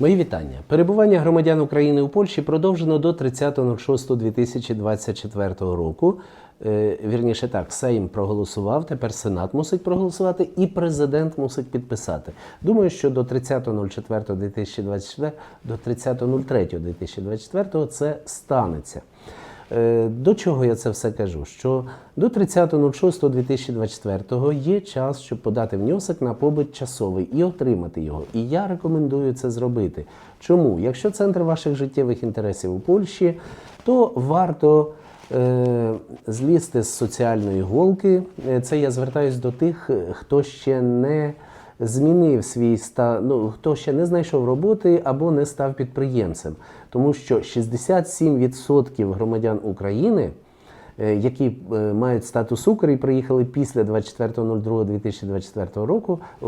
Мої вітання. Перебування громадян України у Польщі продовжено до 30.06.2024 року. Е, Вірніше так, Сейм проголосував, тепер Сенат мусить проголосувати і президент мусить підписати. Думаю, що до 30.04.2024, до 30.03.2024 це станеться. Е, До чого я це все кажу? Що до 30.06.2024 є час, щоб подати внесок на побит часовий і отримати його. І я рекомендую це зробити. Чому? Якщо центр ваших життєвих інтересів у Польщі, то варто е, злізти з соціальної голки. Е, Це я звертаюсь до тих, хто ще не змінив свій ста... ну, хто ще не знайшов роботи або не став підприємцем. Тому що 67% громадян України, е, які е, мають статус Укр і приїхали після 24.02.2024 року, е,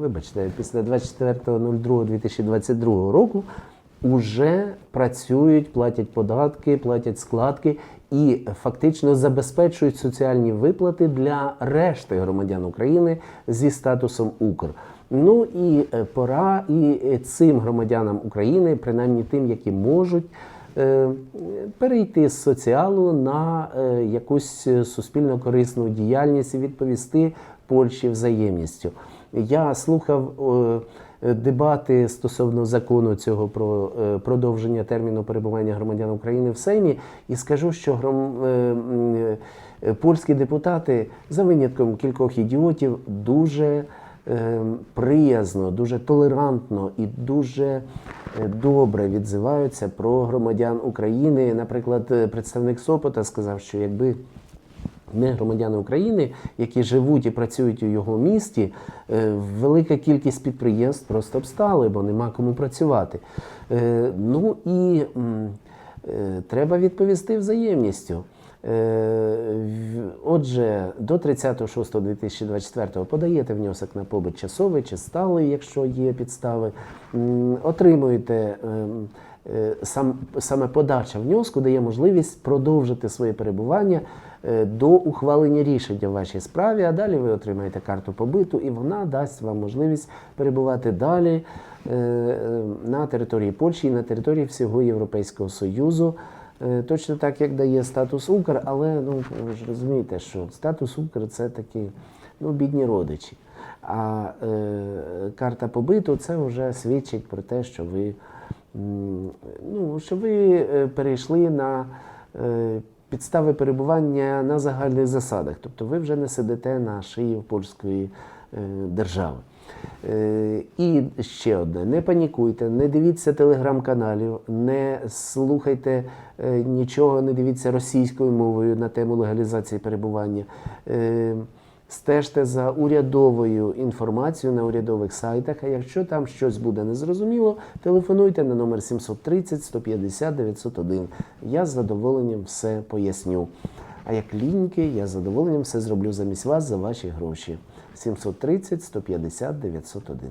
вибачте, після 24.02.2022 року, уже працюють, платять податки, платять складки і фактично забезпечують соціальні виплати для решти громадян України зі статусом Укр. Ну і е, пора і цим громадянам України, принаймні тим, які можуть. е, Перейти з соціалу на е, якусь суспільно корисну діяльність і відповісти Польщі взаємністю. Я слухав е, дебати стосовно закону цього про е, продовження терміну перебування громадян України в Сеймі, і скажу, що гром, е, польські депутати за винятком кількох ідіотів дуже приязно, дуже толерантно і дуже добре відзиваються про громадян України. Наприклад, представник Сопота сказав, що якби не громадяни України, які живуть і працюють у його місті, е, велика кількість підприємств просто б стали, бо нема кому працювати. Е, Ну і е, треба відповісти взаємністю. Е, Отже, до 30.06.2024 подаєте внесок на побит часовий чи сталий, якщо є підстави, отримуєте ем, е, сам, саме подача внеску дає можливість продовжити своє перебування е, до ухвалення рішення в вашій справі, а далі ви отримаєте карту побиту, і вона дасть вам можливість перебувати далі на території Польщі і на території всього Європейського Союзу. Е, Точно так, як дає статус Укр, але ну ви ж розумієте, що статус Укр це такі ну, бідні родичі. А е, карта побиту це вже свідчить про те, що ви, ну, що ви е, перейшли на е, підстави перебування на загальних засадах. Тобто ви вже не сидите на шиї польської держави. Е, І ще одне: не панікуйте, не дивіться телеграм-каналів, не слухайте е, нічого, не дивіться російською мовою на тему легалізації перебування. Е, Стежте за урядовою інформацією на урядових сайтах. А якщо там щось буде незрозуміло, телефонуйте на номер 730 150 901. Я з задоволенням все поясню. А як ліньки, я з задоволенням все зроблю замість вас за ваші гроші. 730 150 901.